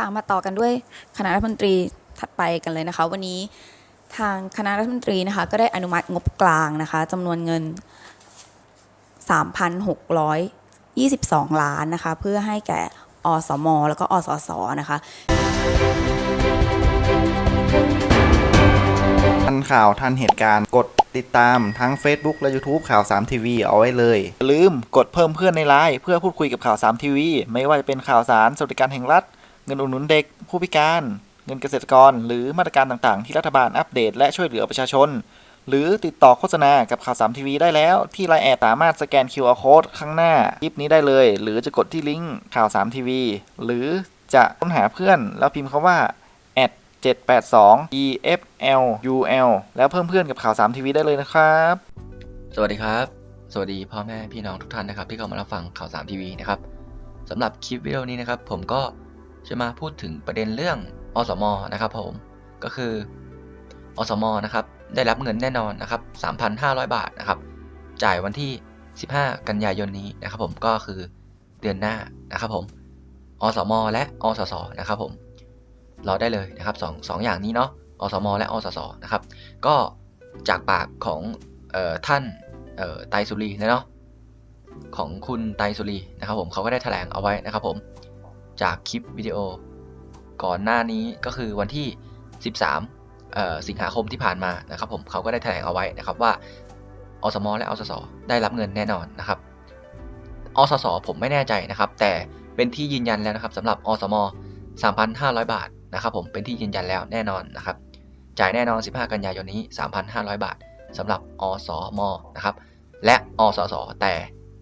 ค่ะมาต่อกันด้วยคณะรัฐมนตรีถัดไปกันเลยนะคะ วันนี้ทางคณะรัฐมนตรีนะคะก็ได้อนุมัติงบกลางนะคะจำนวนเงิน 3,622 ล้านนะคะ เพื่อให้แก่อสม แล้วก็อสสนะคะทันข่าวทันเหตุการณ์กดติดตามทั้ง Facebook และ YouTube ข่าว 3 ทีวีเอาไว้เลย ลืมกดเพิ่มเพื่อนในไลน์เพื่อพูดคุยกับข่าว 3 ทีวีไม่ว่าจะเป็นข่าวสารสวัสดิการแห่งรัฐ เงินอุดหนุนเด็ก ผู้พิการ เงินเกษตรกร หรือมาตรการต่างๆ ที่รัฐบาลอัปเดตและช่วยเหลือประชาชน หรือติดต่อโฆษณากับข่าว3ทีวีได้แล้ว ที่ไลน์แอดสามารถสแกน QR Code ข้างหน้าคลิปนี้ได้เลย หรือจะกดที่ลิงก์ข่าว3ทีวีหรือจะค้นหาเพื่อน แล้วพิมพ์คาว่า782 EFLUL แล้วเพิ่มเพื่อนกับข่าว3ทีวีได้เลยนะครับ สวัสดีครับ สวัสดีพ่อแม่พี่น้องทุกท่านนะครับ ที่เข้ามารับฟังข่าวสามทีวีนะครับสำหรับคลิปวิดีโอนี้นะครับ ผมก็ จะมาพูดถึงประเด็นเรื่องอสมนะครับผมก็คืออสมนะครับได้รับเงินแน่นอนนะครับ 3,500 บาทนะครับ จ่ายวันที่ 15 กันยายนนี้นะครับ ผมก็คือเดือนหน้านะครับผมอสม และอสสนะครับผมรอได้เลยนะครับสองสองอย่างนี้เนาะอสม และอสสนะครับ ก็จากปากของออท่านไตสุรีนะเนาะของคุณไตสุรีนะครับผมเขาก็ได้แถลงเอาไว้นะครับผม จากคลิปวิดีโอ ก่อนหน้านี้ก็คือวันที่ 13 สิงหาคมที่ผ่านมานะครับผมเขาก็ได้แถลงเอาไว้นะครับว่าอสมและอสสได้รับเงินแน่นอนนะครับอสสผมไม่แน่ใจนะครับ แต่เป็นที่ยืนยันแล้วนะครับสำหรับอสม 3,500 บาทนะครับผมเป็นที่ยืนยันแล้วแน่นอนนะครับ จ่ายแน่นอน 15 กันยายนนี้ 3,500 บาทสำหรับอสมนะครับ และอสสแต่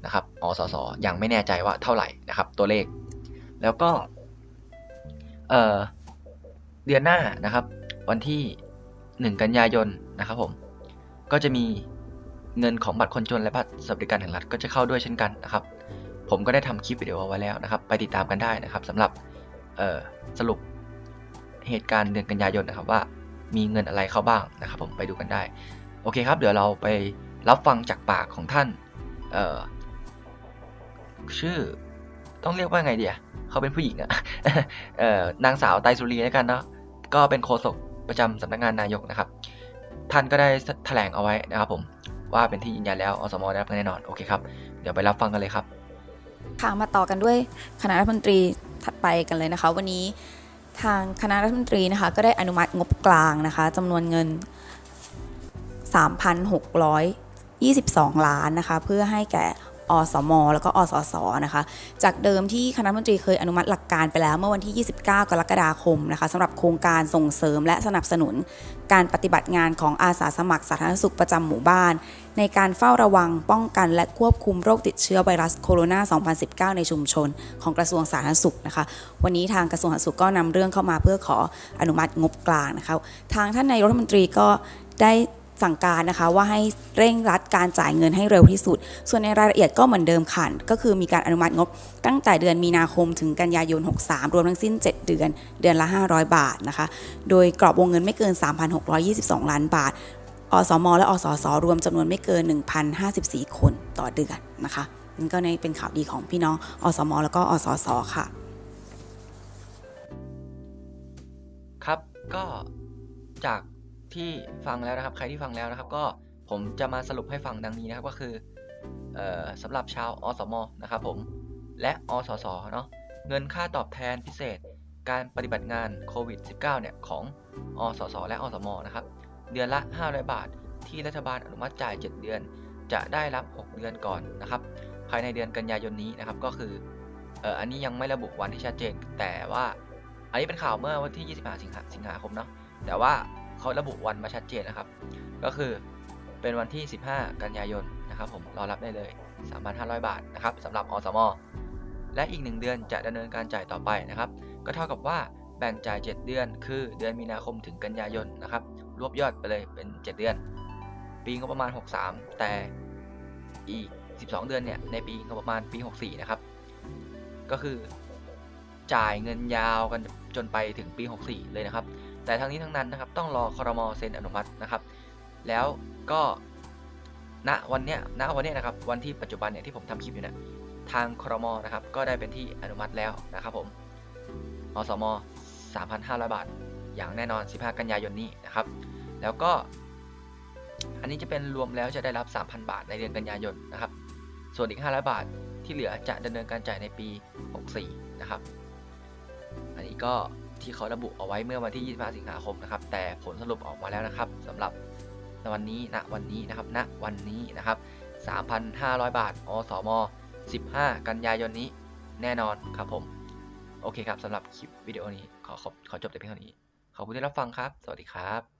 นะครับอสสยังไม่แน่ใจว่าเท่าไหร่นะครับ ตัวเลข แล้วก็เออเดือนหน้านะครับ วันที่ 1 กันยายนนะครับผมก็จะมีเงินของบัตรคนจนและบัตรสวัสดิการแห่งรัฐก็จะเข้าด้วยเช่นกันนะครับ ผมก็ได้ทำคลิปวิดีโอไว้แล้วนะครับ ไปติดตามกันได้นะครับสำหรับเออสรุปเหตุการณ์เดือนกันยายนนะครับว่ามีเงินอะไรเข้าบ้างนะครับ ผมไปดูกันได้ โอเคครับ เดี๋ยวเราไปรับฟังจากปากของท่านเออชื่อ ต้องเรียกว่าไงเดียเขาเป็นผู้หญิงอะเอ่อนางสาวไตสุรีแล้วกันเนาะก็เป็นโฆษกประจำสำนักงานนายกนะครับ ท่านก็ได้แถลงเอาไว้นะครับผมว่าเป็นที่ยืนยันแล้วอสมได้รับแน่นอนโอเคครับเดี๋ยวไปรับฟังกันเลยครับค่ะมาต่อกันด้วยคณะรัฐมนตรีถัดไปกันเลยนะคะ วันนี้ทางคณะรัฐมนตรีนะคะ ก็ได้อนุมัติงบกลางนะคะจำนวนเงิน 3,622 ล้านนะคะ เพื่อให้แก่ อสม แล้วก็อสสนะคะ จากเดิมที่คณะรัฐมนตรีเคยอนุมัติหลักการไปแล้วเมื่อวันที่ 29 กรกฎาคมนะคะสำหรับโครงการส่งเสริมและสนับสนุน การปฏิบัติงานของอาสาสมัครสาธารณสุขประจำหมู่บ้าน ในการเฝ้าระวังป้องกันและควบคุมโรคติดเชื้อไวรัสโคโรนา 2019 ในชุมชน ของกระทรวงสาธารณสุขนะคะ วันนี้ทางกระทรวงสาธารณสุขก็นำเรื่องเข้ามาเพื่อขออนุมัติงบกลางนะคะ ทางท่านนายรัฐมนตรีก็ได้ สั่งการนะคะว่าให้เร่งรัดการจ่ายเงินให้เร็วที่สุด ส่วนในรายละเอียดก็เหมือนเดิมค่ะ ก็คือมีการอนุมัติงบตั้งแต่เดือนมีนาคมถึงกันยายน 63 รวมทั้งสิ้น 7 เดือน เดือนละ 500 บาทนะคะ โดยกรอบวงเงินไม่เกิน 3,622 ล้านบาท อสม และอสส รวมจำนวนไม่เกิน 1,054 คนต่อเดือนนะคะนี่นก็ในเป็นข่าวดีของพี่น้อง อสม แล้วก็อสส ค่ะ ครับ ก็จาก ที่ฟังแล้วนะครับ ใครที่ฟังแล้วนะครับ ก็ผมจะมาสรุปให้ฟังดังนี้นะครับก็คือออสำหรับชาวอสมนะครับผมและอสสเนาะเงินค่าตอบแทนพิเศษ การปฏิบัติงานโควิด -19 เนี่ยของอสสและอสมนะครับ เดือนละ 500 บาท ที่รัฐบาลอนุมัติจ่าย 7 เดือน จะได้รับ 6 เดือนก่อนนะครับ ภายในเดือนกันยายนนี้นะครับ ก็คืออ,อ,อันนี้ยังไม่ระบุวันที่ชัดเจน แต่ว่าอันนี้เป็นข่าวเมื่อวันที่ 25 สิงหาสิงหาคมเนาะแต่ว่า เขาระบุวันมาชัดเจนนะครับ ก็คือเป็นวันที่ 15 กันยายนนะครับผมรอรับได้เลย 3,500 บาทนะครับสำหรับอสมและอีก 1 เดือนจะดำเนินการจ่ายต่อไปนะครับ ก็เท่ากับว่าแบ่งจ่าย 7 เดือน คือเดือนมีนาคมถึงกันยายนนะครับ รวบยอดไปเลยเป็น 7 เดือน ปีงบประมาณ 63 แต่อีก 12 เดือนเนี่ยในปีงบประมาณปี 64 นะครับ ก็คือจ่ายเงินยาวกัน จนไปถึงปี 64 เลยนะครับ แต่ทั้งนี้ทั้งนั้นนะครับต้องรอคอรมอเซ็นอนุมัตินะครับ แล้วก็ณวันเนี้ยณวันเนี้ยนะครับวันที่ปัจจุบันเนี่ยที่ผมทำคลิปอยู่เนี่ยทางคอรมอนะครับก็ได้เป็นที่อนุมัติแล้วนะครับผมอสม 3,500 บาท อย่างแน่นอน 15 กันยายนนี้นะครับ แล้วก็ อันนี้จะเป็นรวมแล้วจะได้รับ 3,000 บาทในเดือนกันยายนนะครับ ส่วนอีก 500 บาทที่เหลือจะดำเนินการจ่ายในปี 64 นะครับ อันนี้ก็ที่เขาระบุเอาไว้เมื่อวันที่ 25 สิงหาคมนะครับ แต่ผลสรุปออกมาแล้วนะครับสำหรับวันนี้ณวันนี้นะครับณวันนี้นะครับ 3,500 บาท อสม 15 กันยายนนี้แน่นอนครับผม โอเคครับสำหรับคลิปวิดีโอนี้ขอขอขอจบแต่เพียงเท่านี้ ขอบคุณที่รับฟังครับ สวัสดีครับ